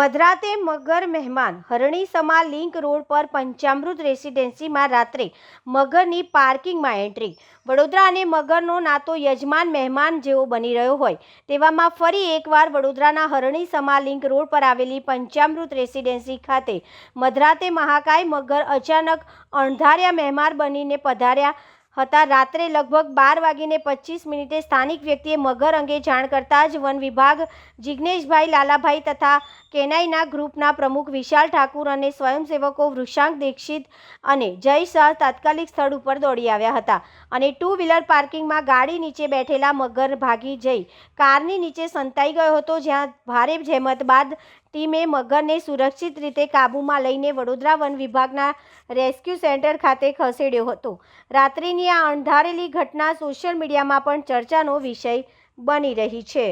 મધરાતે મગર મહેમાન હરણીસમા link road પર પંચામૃત રેસિડેન્સીમાં રાત્રે મગરની પાર્કિંગમાં એન્ટ્રી. વડોદરા અને મગરનો નાતો યજમાન મહેમાન જેવો બની રહ્યો હોય તેવામાં ફરી એકવાર વડોદરાના હરણીસમા લિંક રોડ પર આવેલી પંચામૃત રેસિડેન્સી ખાતે મધરાતે મહાકાય મગર અચાનક અણધાર્યા મહેમાન બનીને પધાર્યા. હતા. રાત્રે લગભગ બાર વાગીને પચીસ મિનિટે સ્થાનિક વ્યક્તિએ મગર અંગે જાણ કરતાં જ વન વિભાગ જિજ્ઞેશભાઈ લાલાભાઈ તથા કેનાઈના ગ્રુપના પ્રમુખ વિશાલ ઠાકુર અને સ્વયંસેવકો વૃષાંક દીક્ષિત અને જય શાહ તાત્કાલિક સ્થળ ઉપર દોડી આવ્યા હતા અને ટુ વ્હીલર પાર્કિંગમાં ગાડી નીચે બેઠેલા મગર ભાગી જઈ કારની નીચે સંતાઈ ગયો હતો, જ્યાં ભારે જહેમત બાદ ટીમે મગરને સુરક્ષિત રીતે કાબૂમાં લઈને વડોદરા વન વિભાગના રેસ્ક્યુ સેન્ટર ખાતે ખસેડ્યો હતો. રાત્રિની આ અણધારેલી ઘટના સોશિયલ મીડિયામાં પણ ચર્ચાનો વિષય બની રહી છે.